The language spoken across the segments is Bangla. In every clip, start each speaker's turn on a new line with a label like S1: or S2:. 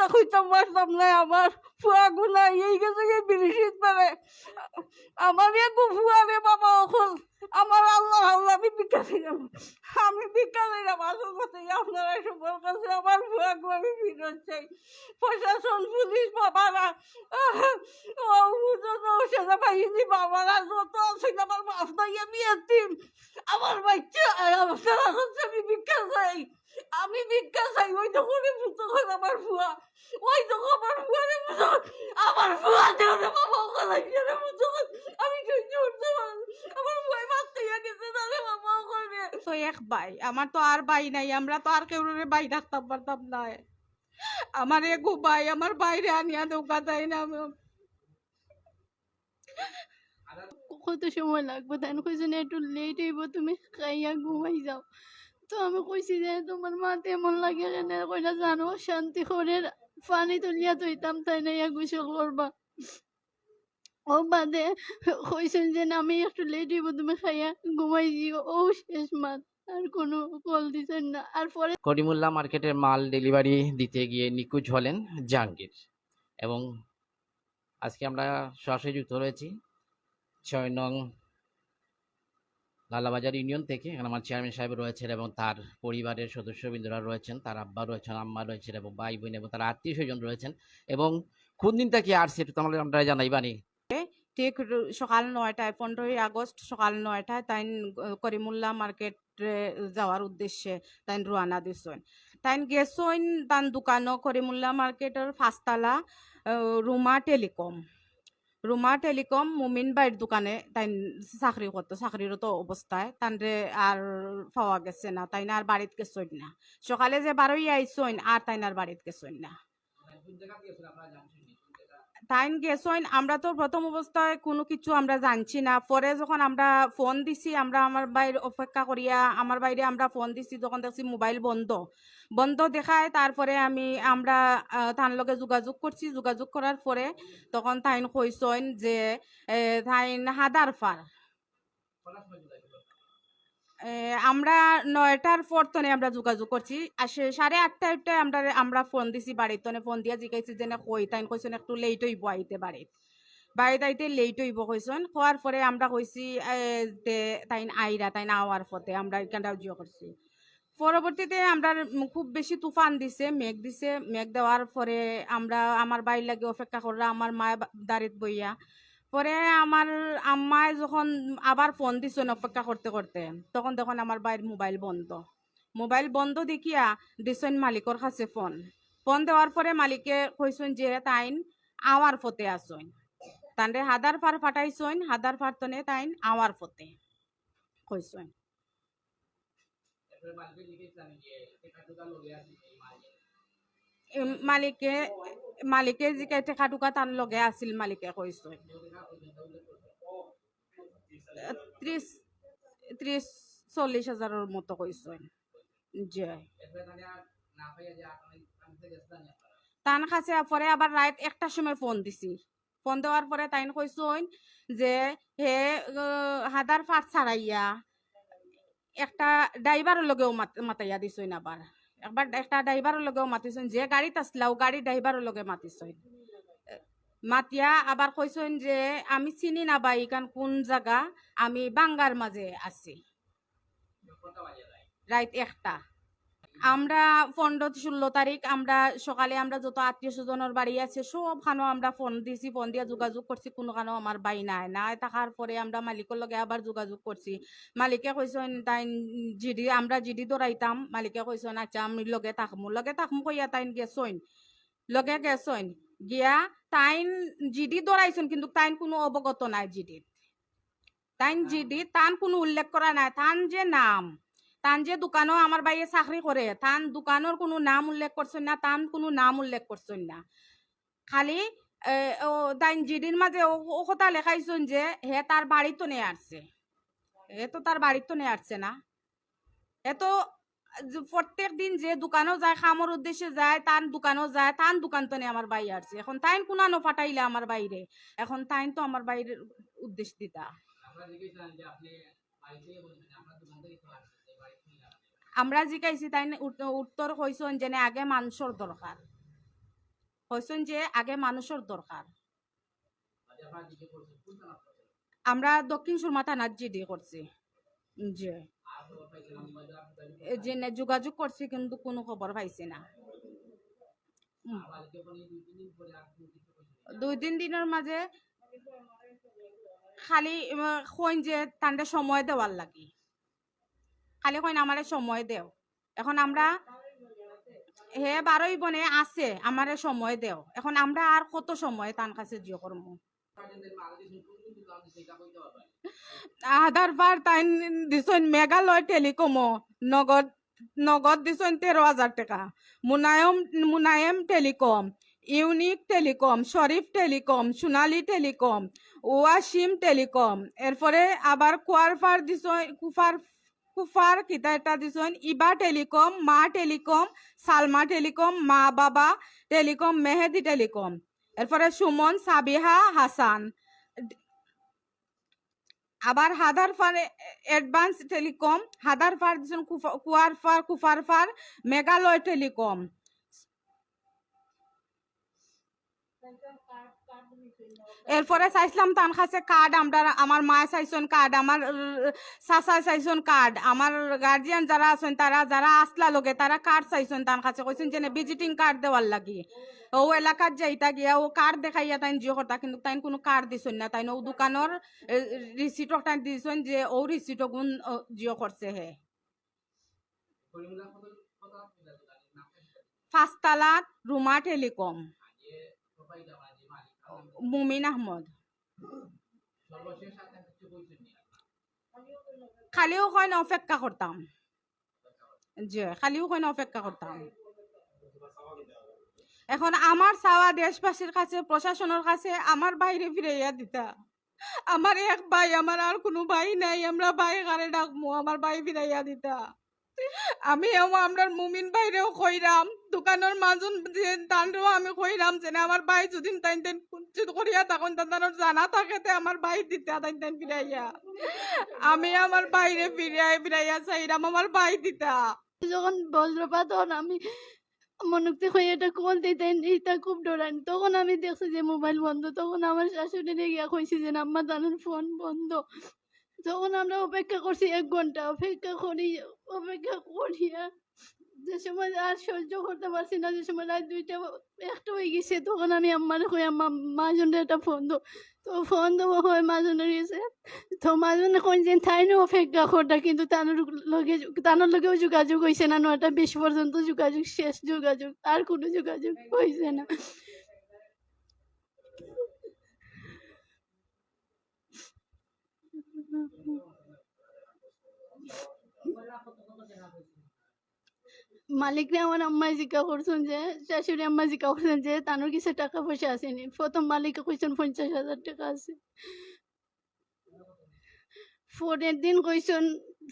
S1: মিথ্যা কইতাম পারতাম না, আমার ফুয়া গুলা এই গেছে কি বিরিশিত পারে আমার একু ফুয়া রে বাবা অকল আমার আল্লাহ আল্লাহ, আমি ভিক্ষা দিলাম আমি ভিক্ষা দিলাম আসল কথা আপনারা সবার কাছে আমার ফুয়া গু আমি ফিরত চাই। প্রশাসন, পুলিশ, বাবারা ও সেটা বাহিনী বাবারা, যত আছে, আমার বাপ নাই আমি এতিম আমার বাচ্চা আপনারা হচ্ছে আমি ভিক্ষা চাই। আমি ভিক্ষা খাই ওই দোকানে পুস্তক আমার ফুয়া ওই দোকান আমার ফুয়ারে পুস্তক আমার ফুয়া দেওয়ারে বাবা ওখানে গেলে পুস্তক আমি সহ্য করতে আমার মারতে গেছে তাহলে বাবা ওখানে
S2: তো এক ভাই আমার তো আর ভাই নাই আমরা তো আর কেউ ভাই রাখতাম পারতাম না। আমার এক ভাই আমার বাইরে আনিয়া দোকা না আমি
S3: কত সময় লাগবে? তাই কইছে না একটু লেট হইব তুমি খাইয়া ঘুমাই যাও। তো আমি কইছি যে তোমার মা তেমন লাগে কেন কইনা জানো, শান্তি করে পানি তুলিয়া তুইতাম তাই না ইয়া গোসল করবা। ও বাদে কইছেন যে আমি একটু লেট হইব, তুমি খাইয়া ঘুমাই দিও। ও শেষ মাত, আর কোনো কল দিছেন না। আর পরে
S4: করিমুল্লা মার্কেটের মাল ডেলিভারি দিতে গিয়ে নিখোঁজ হলেন জাহাঙ্গীর এবং আজকে আমরা সরাসরি যুক্ত রয়েছি ছয় নং লালাবাজার ইউনিয়ন থেকে এখানে আমার চেয়ারম্যান সাহেব রয়েছেন এবং তার পরিবারের সদস্যবৃন্দরা রয়েছেন, তার আব্বা রয়েছেন, আম্মা রয়েছেন এবং ভাই বোন এবং তার আত্মীয় স্বজন রয়েছেন এবং কোন দিন থেকে আসছে একটু তাহলে আমরা জানাইবানি
S2: ঠিক সকাল নয়টায়, পনেরোই আগস্ট সকাল নয়টায় তাই করিমুল্লা মার্কেট যাওয়ার উদ্দেশ্যে তাই রোয়ানা দিছেন তাই গেছইন তান দোকানও করিমুল্লা মার্কেটের ফাঁসতলা রুমা টেলিকম। রুমা টেলিকম মুমিন বাইর দোকানে তাই চাকরি করতো চাকরিরত অবস্থায় তানরে আর পাওয়া গেছে না তাই না আর বাড়িতে গেছইন না সকালে যে বারোই আইসইন আর তাই না আর বাড়িতে গেছইন না টাইম গেছইন আমরা তো প্রথম অবস্থায় কোনো কিছু আমরা জানছি না পরে যখন আমরা ফোন দিছি আমরা আমার বাইরে অপেক্ষা করিয়া আমার বাইরে আমরা ফোন দিছি যখন দেখছি মোবাইল বন্ধ বন্ধ দেখায়। তারপরে আমি, আমরা তার লগে যোগাযোগ করছি। যোগাযোগ করার পরে তখন তাইন কইসইন যে তাইন হাদার ফার আমরা নয়টার পর তনে আমরা যোগাযোগ করছি। আসে সাড়ে আটটা আটটায় আমরা আমরা ফোন দিছি বাড়ির তনে। ফোন দিয়া জিজ্ঞাসি যে, না, কই? তাই কইছেন একটু লেট হইব আইতে বাড়িত। বাড়িতে আইতে লেট হইব কইছেন হওয়ার পরে আমরা কইছি তাইন আইরা, তাইন আওয়ার পথে আমরা এখানটা জিও করছি? পরবর্তীতে আমরা খুব বেশি তুফান দিছে মেঘ দিছে মেঘ দেওয়ার পরে আমরা আমার বাড়ির লাগে অপেক্ষা করলাম আমার মা দাঁড়িত বইয়া। পরে আমার আম্মায় যখন আবার ফোন দিছেন অপেক্ষা করতে করতে তখন তখন আমার বাইর মোবাইল বন্ধ। মোবাইল বন্ধ দেখিয়া দিছেন মালিকর কাছে ফোন। ফোন দেওয়ার পরে মালিকে কইছেন যে তাইন আওয়ার ফতে আসইন তানরে হাদার ফার ফাটাইছইন হাদার ফার তনে তাইন আওয়ার ফতে উম, মালিকে। মালিকে জিকে টেকা টুকা তার লগে আছিল মালিকে কইছইন ত্রিশ ত্রিশ চল্লিশ হাজারের মতো কইছইন যে তান কাছে পরে আবার রাত একটার সময় ফোন দিছি। ফোন দেওয়ার পরে তাইন কইছইন যে হে হাদার ফাট ছাড়াইয়া একটা ড্রাইভারের লগেও মাত- মাতাইয়া দিছইন আবার। একবার একটা ড্রাইভারের লগেও মাতিছইন যে গাড়িত আসলাও গাড়ি ড্রাইভারের লগে মাতিছইন মাতিয়া আবার কইছেন যে, আমি চিনি না বা ইকান কোন জায়গা আমি বাঙ্গার মাঝে আছি। রাইত একটা। আমরা পনেরো ষোলো তারিখ আমরা সকালে আমরা যত আত্মীয় স্বজনের বাড়ি আছে সব খানো আমরা ফোন দিছি ফোন দিয়ে যোগাযোগ করছি কোনো খানো আমার বাই নাই। নাই থাকার পরে আমরা মালিকের লগে আবার যোগাযোগ করছি। মালিকে কইছেন তাই জিডি আমরা জিডি দৌড়াইতাম মালিকে কইছেন আচ্ছা আমি লগে থাকমু। লগে থাকমু কইয়া তাইন গেছইন। লগে গেছইন। গিয়া তাইন জিডি দৌড়াইছেন কিন্তু তাইন কোনো অবগত নাই জিডিত তাইন জিডি তান কোনো উল্লেখ করা নাই। তান যে নাম। তান যে দোকানও আমার বাইরে চাকরি করে, তান দোকানের কোনো নাম উল্লেখ করছেন না, তান কোনো নাম উল্লেখ করছেন না। খালি তাইন জিডির মাঝে ও কথা লেখাইছেন যে, হে তার বাড়ি তো নিয়ে আসছে হে তো তার বাড়ি তো নিয়ে আসছে না। এ তো প্রত্যেক দিন যে দোকানও যায় খামর উদ্দেশ্যে যায় তার দোকানও যায় তার দোকান তো আমার বাই আসছে এখন তাইন কোনানো ফাটাইলে আমার বাইরে এখন তাইন তো আমার বাইরের উদ্দেশ্য দিতা। আমরা জিকাইছি তাই উত্তর কইছেন যে আগে মাংসর দরকার হয়েছেন যে আগে মানুষের দরকার আমরা দক্ষিণ সুরমা থানার জিডি করছি। যে নে যোগাযোগ করছি কিন্তু কোনো খবর পাইছি না। দুই তিন দিনের মাঝে খালি কইন যে তান্ডে সময় দেওয়ার লাগি। খালি কইন আমারে সময় দেও। এখন আমরা হে বারোই বনে আছে, আমারে সময় দেও। এখন আমরা আর কত সময় তার কাছে জিও করব? আধার কার্ড তাই দিছেন মেঘালয় টেলিকমো, নগদ নগদ দিছেন তেরো হাজার টাকা। Munaim, Munayem telecom, unique telecom, Sharif telecom, Sonali telecom, Wasim telecom. এরপরে আবার কুয়ারফার দিছেন, কুফার কুফার কিতা এটা দিছেন ইবা টেলিকম, মা টেলিকম সালমা টেলিকম, মা বাবা টেলিকম, মেহেদি টেলিকম। এরপরে সুমন, সাবিহা, হাসান। আবার হাদার ফার অ্যাডভান্স টেলিকম, হাদার ফার দিছেন কুয়ার ফার, কুফার ফার, মেঘালয় টেলিকম। এরপরে চাইছিলাম তান কাছে কার্ড আমরা আমার মায়ে চাইছেন কার্ড আমার চাচা চাইছেন কার্ড আমার গার্জিয়ান যারা আছেন তারা, যারা আসলা লোকে তারা কার্ড চাইছেন তান কাছে কইছেন যে ভিজিটিং কার্ড দেওয়ার লাগি। ও এলাকার যাইতা গিয়া, ও কার্ড দেখাইয়া তাই জিও করতা, কিন্তু তাই কোনো কার্ড দিছেন না। তাই ও দোকানের রিসিট তাই দিছেন যে ও রিসিট গুণ জিও করছে হে। ফাস্তালাত রুমা টেলিকম। মুমিন আহমদ। খালিও কয় অপেক্ষা করতাম। জি খালিও কয় অপেক্ষা করতাম। এখন আমার চাওয়া দেশবাসীর কাছে প্রশাসনের কাছে আমার বাইরে ফিরাইয়া দিতা। আমার এক ভাই আমার আর কোনো ভাই নাই। আমরা ভাই কারে ডাকবো আমার ভাই ফিরাইয়া দিতা। আমি আমরা মুমিন বাইরেও কইরাম দোকানের মাজুন যে তানরেও আমি কইরাম যে আমার ভাই যদি তাই তাই কুঞ্চিত করিয়া তখন তাদের জানা থাকে তে আমার ভাই দিতা তাই তাই ফিরাইয়া। আমি আমার বাইরে ফিরাই, ফিরাইয়া চাইরাম আমার ভাই দিতা।
S3: যখন বজ্রপাত হন আমি মনুক্তি হয়ে এটা কল দিতেন এটা খুব ডরান তখন আমি দেখছি যে মোবাইল বন্ধ, তখন আমার শাশুড়ি গিয়া কইছি যে, আম্মা তানোর ফোন বন্ধ। তখন আমরা অপেক্ষা করছি এক ঘণ্টা, অপেক্ষা করি, অপেক্ষা করিয়া যে সময় আর সহ্য করতে পারছি না, যে সময় রাত দুইটা একটা হয়ে গেছে, তখন আমি আম্মার কই, আম্মা মাজনের একটা ফোন দো। তো ফোন দেবো হয় মাজনের গেছে তো মাজনে কোন দিন থাইনো অপেক্ষা করটা কিন্তু তানোর লগে তানোর লগেও যোগাযোগ হয়েছে না, নয়টা বিশ পর্যন্ত যোগাযোগ, শেষ যোগাযোগ, আর কোনো যোগাযোগ হয়েছে না। মালিকরে আমার আম্মাই জিজ্ঞা করছেন যে, শাশুড়ি আম্মা জিজ্ঞা করছেন যে তানোর কিছু টাকা পয়সা আসেনি? প্রথম মালিকে কইছেন পঞ্চাশ হাজার টাকা আছে। পরের দিন কইছেন,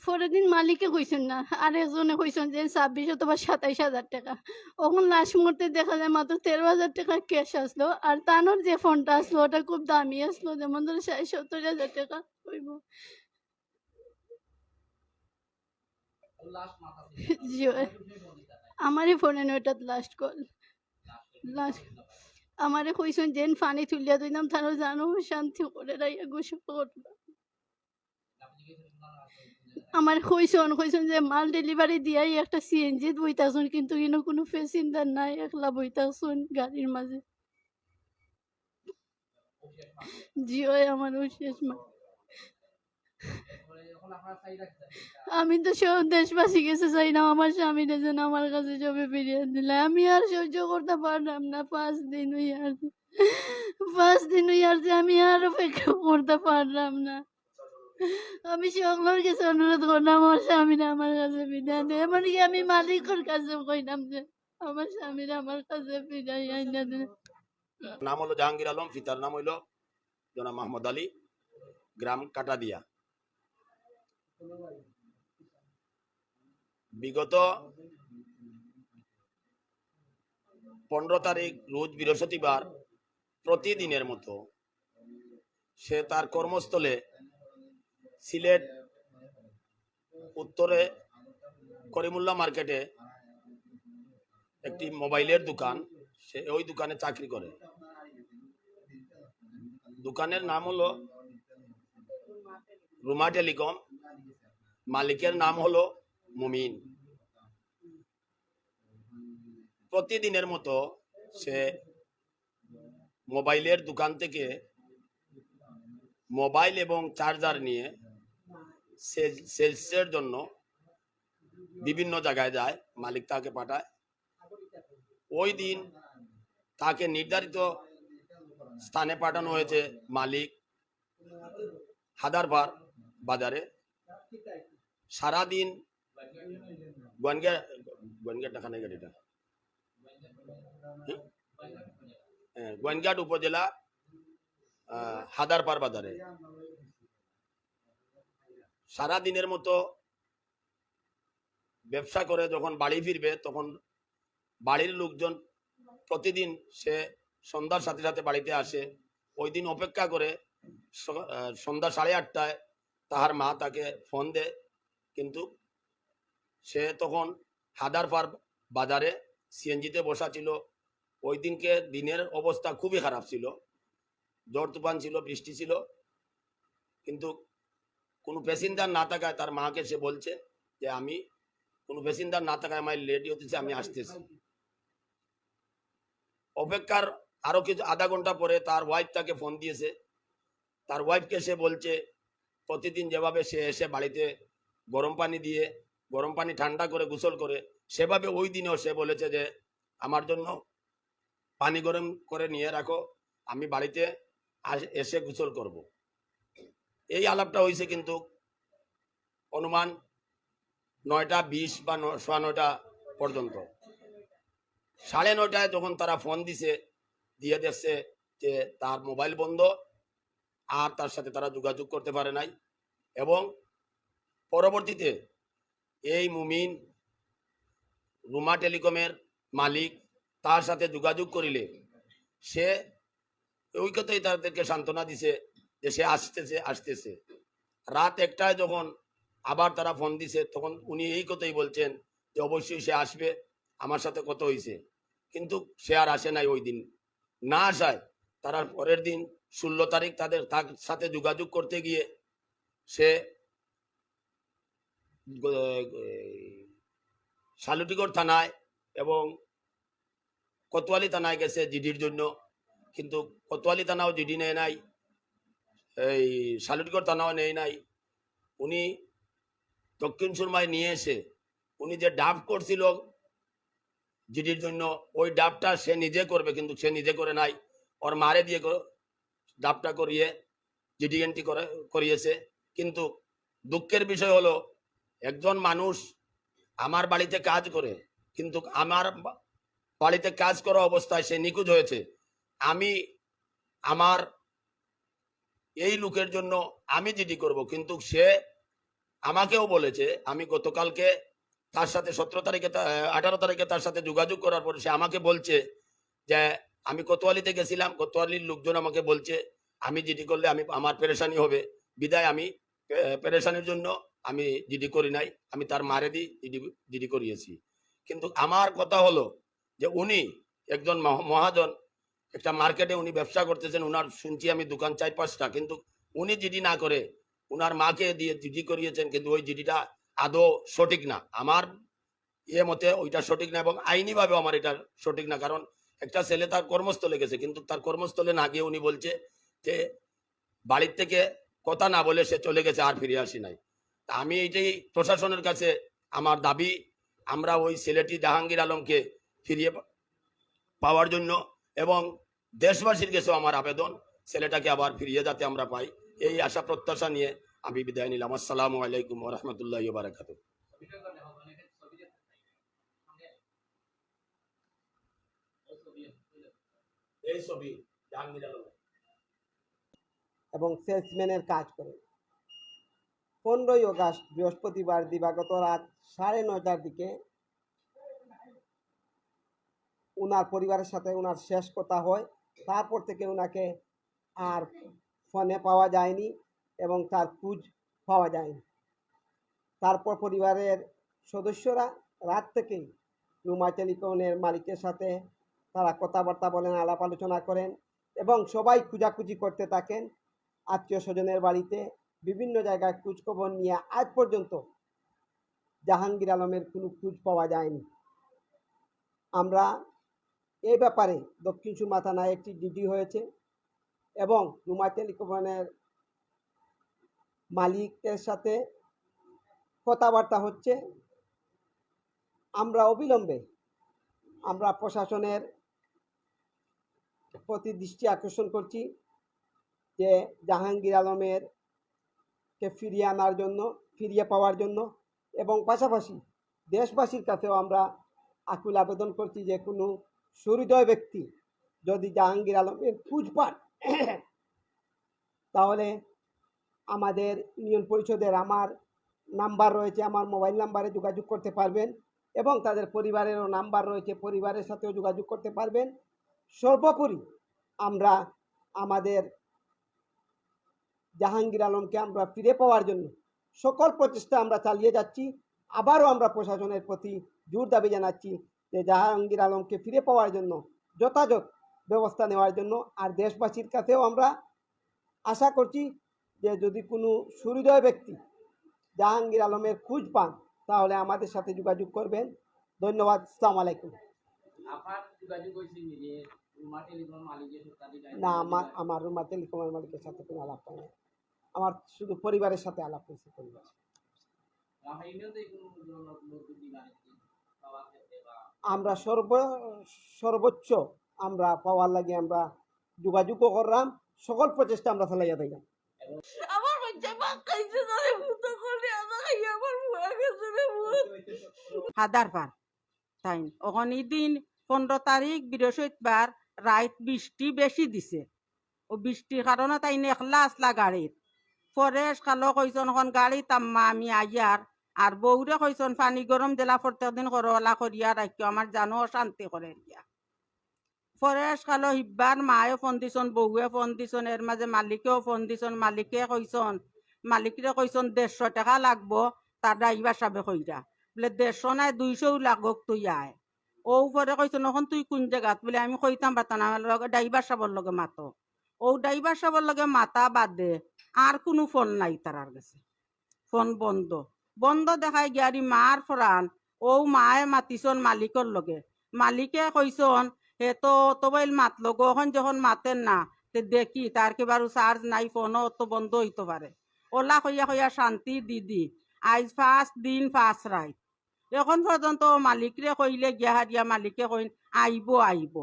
S3: পরের দিন মালিকে কইছেন না আর একজনে কইছেন যে, ছাব্বিশ অথবা সাতাইশ হাজার টাকা। ওখন লাস্ট মুহূর্তে দেখা যায় মাত্র তেরো হাজার টাকা ক্যাশ আসলো, আর তানোর যে ফোনটা আসলো, ওটা খুব দামি আসলো, যেমন ধরো সত্তর হাজার টাকা হইব জি আমারই ফোনে ওটা লাস্ট কল লাস্ট আমারে কইছেন যেন ফানি তুলিয়া দিলাম তারা জানো শান্তি করে রাইয়া গোসল করবা আমার কইসন কইসন যে মাল ডেলিভারি দিয়াই একটা সিএনজি বইতাছুন কিন্তু ইনো কোনো প্যাসেঞ্জার নাই একলা বইতাছুন গাড়ির মাঝে। জিও আমার শেষ মা আমি তো সব দেশবাসী গেছে চাই না আমার স্বামীর যেন আমার কাছে সবে ফিরিয়ে দিলে আমি আর সহ্য করতে পারলাম না পাঁচ দিন ওই আর পাঁচ দিন ওই আর যে আমি আর অপেক্ষা করতে পারলাম না। আমি সকলের কাছে অনুরোধ করলাম আমার স্বামীরা আমার কাছে বিদায় দেয় এমনকি আমি মালিকের কাছে কইলাম যে আমার স্বামীরা আমার কাছে বিদায় আইনা দেয়
S5: নাম হলো জাহাঙ্গীর আলম পিতার নাম হইল জনাব মাহমুদ আলী গ্রাম কাটাদিয়া। বিগত পনেরো তারিখ, রোজ বৃহস্পতিবার প্রতিদিনের মতো সে তার কর্মস্থলে সিলেট উত্তরে করিমুল্লা মার্কেটে একটি মোবাইলের দোকান, সে ওই দোকানে চাকরি করে। দোকানের নাম হলো রুমা টেলিকম। মালিকের নাম হলো মুমিন। প্রতিদিনের মতো সে মোবাইলের দোকান থেকে মোবাইল এবং চার্জার নিয়ে সেল- সেলসের জন্য বিভিন্ন জায়গায় যায়, মালিক তাকে পাঠায়। ওই দিন তাকে নির্ধারিত স্থানে পাঠানো হয়েছে মালিক হাদারবার বাজারে। সারাদিন গোয়েনগা গোয়েনঘাট টাকা গাড়িটা? হ্যাঁ, গোয়েনঘাট উপজেলা হাদারপার বাজারে। সারা দিনের মতো ব্যবসা করে যখন বাড়ি ফিরবে তখন বাড়ির লোকজন প্রতিদিন সে সন্ধ্যার সাথে সাথে বাড়িতে আসে। ওই দিন অপেক্ষা করে সন্ধ্যা সাড়ে আটটায় তাহার মা তাকে ফোন দেয়। কিন্তু সে তখন হাদারপার বাজারে সিএনজিতে বসা ছিল। ওই দিনকে দিনের অবস্থা খুবই খারাপ ছিল। ঝড় তুফান ছিল, বৃষ্টি ছিল। কিন্তু কোনো প্যাসেঞ্জার না থাকায় তার মাকে সে বলছে যে, আমি কোনো প্যাসেঞ্জার না থাকায় আমার লেডি হতেছে আমি আসতেছি। অপেক্ষার আরও কিছু আধা ঘণ্টা পরে তার ওয়াইফ তাকে ফোন দিয়েছে। তার ওয়াইফকে সে বলছে, প্রতিদিন যেভাবে সে এসে বাড়িতে গরম পানি দিয়ে, গরম পানি ঠান্ডা করে গোসল করে, সেভাবে ওই দিনেও সে বলেছে যে, আমার জন্য পানি গরম করে নিয়ে রাখো, আমি বাড়িতে এসে গোসল করব। এই আলাপটা হয়েছে কিন্তু অনুমান নয়টা বিশ বা সোয়া নয়টা পর্যন্ত। সাড়ে নয়টায় যখন তারা ফোন দিছে, দিয়ে দেখছে যে তার মোবাইল বন্ধ, আর তার সাথে তারা যোগাযোগ করতে পারে নাই, এবং পরবর্তীতে এই মুমিন রুমা টেলিকমের মালিক, তার সাথে যোগাযোগ করিলে সে ওই কথাই তাদেরকে সান্ত্বনা দিছে যে সে আসতেছে আসতেছে। রাত একটায় যখন আবার তারা ফোন দিছে, তখন উনি এই কথাই বলছেন যে, অবশ্যই সে আসবে, আমার সাথে কত হয়েছে কিন্তু সে আর আসে নাই ওই দিন। না আসায় তারা পরের দিন ষোলো তারিখ তাদের তার সাথে যোগাযোগ করতে গিয়ে সে শালুটিগড় থানায় এবং কোতোয়ালি থানায় গেছে জিডির জন্য। কিন্তু কোতোয়ালি থানাও জিডি নেয় নাই, এই শালুটিগড় থানাও নেয় নাই। উনি দক্ষিণ সুরমায় নিয়ে এসে, উনি যে ডাব করছিল জিডির জন্য, ওই ডাবটা সে নিজে করবে, কিন্তু সে নিজে করে নাই। ওর মারে দিয়ে ডাবটা করিয়ে, জিডি এন্ট্রি করে, করিয়েছে। কিন্তু দুঃখের বিষয় হলো একজন মানুষ আমার বাড়িতে কাজ করে, কিন্তু আমার বাড়িতে কাজ করা অবস্থায় সে নিখোঁজ হয়েছে। আমি, আমার এই লোকের জন্য আমি জিডি করব, কিন্তু সে আমাকেও বলেছে, আমি গতকালকে তার সাথে সতেরো তারিখে আঠারো তারিখে তার সাথে যোগাযোগ করার পরে সে আমাকে বলছে যে, আমি কোতোয়ালিতে গেছিলাম, কোতোয়ালির লোকজন আমাকে বলছে, আমি জিডি করলে আমি, আমার পেরেশানি হবে, বিদায় আমি পেরেশানির জন্য আমি জিডি করি নাই, আমি তার মারে দি, জিডি জিডি করিয়েছি। কিন্তু আমার কথা হলো যে উনি একজন মহ- মহাজন, একটা মার্কেটে উনি ব্যবসা করতেছেন, উনার শুনছি আমি দোকান চার পাঁচটা, কিন্তু উনি জিডি না করে উনার মাকে দিয়ে জিডি করিয়েছেন, কিন্তু ওই জিডিটা আদৌ সঠিক না। আমার ইয়ে মতে ওইটা সঠিক না এবং আইনিভাবে আমার এটা সঠিক না, কারণ একটা ছেলে তার কর্মস্থলে গেছে, কিন্তু তার কর্মস্থলে না গিয়ে উনি বলছে যে বাড়ির থেকে কথা না বলে সে চলে গেছে, আর ফিরে আসি নাই। আমি এইটাই প্রশাসনের কাছে আমার দাবি, আমরা ওই ছেলেটি জাহাঙ্গীর আলমকে ফিরিয়ে পাওয়ার জন্য এবং দেশবাসীর কাছেও আমার আবেদন, ছেলেটাকে আবার ফিরিয়ে যাতে আমরা পাই। এই আশা প্রত্যাশা নিয়ে আমি বিদায় নিলাম। আসসালামু আলাইকুম রহমতুল্লাহ বারাকাতু আলম।
S6: এবং সেলসম্যানের কাজ করে। পনেরোই আগস্ট বৃহস্পতিবার দিবাগত রাত সাড়ে নয়টার দিকে উনার পরিবারের সাথে উনার শেষ কথা হয়। তারপর থেকে উনাকে আর ফোনে পাওয়া যায়নি এবং তার খোঁজ পাওয়া যায়নি। তারপর পরিবারের সদস্যরা রাত থেকেই রুমা টেলিকমের মালিকের সাথে তারা কথাবার্তা বলেন, আলাপ আলোচনা করেন এবং সবাই খুঁজাখুঁজি করতে থাকেন। আত্মীয় স্বজনের বাড়িতে বিভিন্ন জায়গায় খোঁজখবর নিয়ে আজ পর্যন্ত জাহাঙ্গীর আলমের কোনো খোঁজ পাওয়া যায়নি। আমরা এ ব্যাপারে দক্ষিণ সুরমা থানায় একটি ডিডি হয়েছে এবং রুমা টেলিকমের মালিকের সাথে কথাবার্তা হচ্ছে। আমরা অবিলম্বে আমরা প্রশাসনের প্রতি দৃষ্টি আকর্ষণ করছি যে জাহাঙ্গীর আলমের কে ফিরিয়ে আনার জন্য, ফিরিয়ে পাওয়ার জন্য এবং পাশাপাশি দেশবাসীর কাছেও আমরা আকুল আবেদন করছি যে কোনো সুহৃদয় ব্যক্তি যদি জাহাঙ্গীর আলমের খোঁজ পান, তাহলে আমাদের ইউনিয়ন পরিষদের আমার নাম্বার রয়েছে, আমার মোবাইল নাম্বারে যোগাযোগ করতে পারবেন এবং তাদের পরিবারেরও নাম্বার রয়েছে, পরিবারের সাথেও যোগাযোগ করতে পারবেন। সর্বোপরি আমরা আমাদের জাহাঙ্গীর আলমকে আমরা ফিরে পাওয়ার জন্য সকল প্রচেষ্টা আমরা চালিয়ে যাচ্ছি। আবারও আমরা প্রশাসনের প্রতি জোর দাবি জানাচ্ছি যে জাহাঙ্গীর আলমকে ফিরে পাওয়ার জন্য যথাযথ ব্যবস্থা নেওয়ার জন্য আর দেশবাসীর কাছেও আমরা আশা করছি যে যদি কোনো সুহৃদয় ব্যক্তি জাহাঙ্গীর আলমের খোঁজ পান তাহলে আমাদের সাথে যোগাযোগ করবেন। ধন্যবাদ আসসালামু আলাইকুম। না আমার আমার রুমা টেলিকমের মালিকের সাথে কোনো আলাপ হয় আমার শুধু পরিবারের সাথে আলাপ হয়েছে পরিবার আমরা সর্ব সর্বোচ্চ আমরা পাওয়ার লাগে আমরা যোগাযোগও করলাম সকল প্রচেষ্টা আমরা চালাইয়া দিলাম।
S1: আমার বাচ্চা মা খাইছে তারে ভূত করে আমার খাইয়া আমার বুয়া গেছে রে
S7: হাদার পার তাই ওখানে দিন পনেরো তারিখ বৃহস্পতিবার রাত বৃষ্টি বেশি দিছে। ও বৃষ্টির কারণে তাই একলা আসলা গাড়ির ফরেশ খালো কইসন এখন গাড়ি তাম্মা আমি আইয়ার আর বউরে কইসন পানি গরম দিলা প্রত্যেক দিন করলা করিয়া রাখিও আমার জানো শান্তি করে দিয়া ফরেশ খালো হিব্বার মায়ে ফোন দিছন বউয়ে ফোন দিছন এর মাঝে মালিকেও ফোন দিছন, মালিকে কইসন মালিকরে কইসন দেড়শো টাকা লাগবো তার ড্রাইভার সাবে কইরা বলে দেড়শো নাই দুইশো লাগক তুই আয় ও পরে কইছো নখন তুই কোন জায়গাত বলে, আমি কইতাম লগে ড্রাইভার সাবর লগে মাতো ও ড্রাইভার সাবর লগে মাতা বাদে আর কোনো ফোন নাই তারার কাছে। ফোন বন্ধ। বন্ধ দেখাই গিয়ারি মার ফরান। ও মায়ে মাতিছন মালিকর লগে। মালিকে কইছন হে তো অতবাইল মাতলো গখন যখন মাতেন না, তে দেখি তার কেবারও চার্জ নাই ফোনও অত বন্ধ হইতে পারে ওলা কইয়া কইয়া শান্তি দিদি আজ ফার্স্ট দিন ফার্স্ট রাইট এখন পর্যন্ত মালিকরে কইলে, গিয়া হারিয়া মালিকে কইন আইব আইব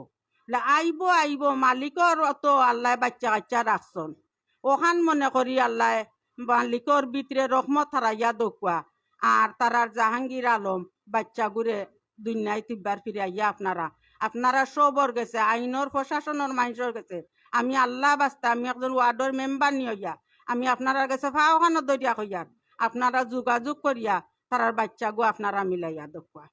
S7: আইব আইব। মালিকর তো আল্লাহ বাচ্চা কাচ্চা রাখছন ওখান মনে করি আল্লাহ মালিকর ভিতরে রহমত হারাইয়া দকুয়া আর তারার জাহাঙ্গীর আলম বাচ্চা গুরে দুনিয়ায় তিব্বার ফিরে আইয়া আপনারা। আপনারা সবর গেছে আইনর প্রশাসনের মানুষের গেছে। আমি আল্লাহ বাস্তা, আমি একজন ওয়ার্ডের মেম্বার নিয়ে আমি আপনারা কাছে ফাওখানো দরিয়া কইয়ার আপনারা যোগাযোগ করিয়া তারার বাচ্চাগো আপনারা মিলাইয়া দেখুয়া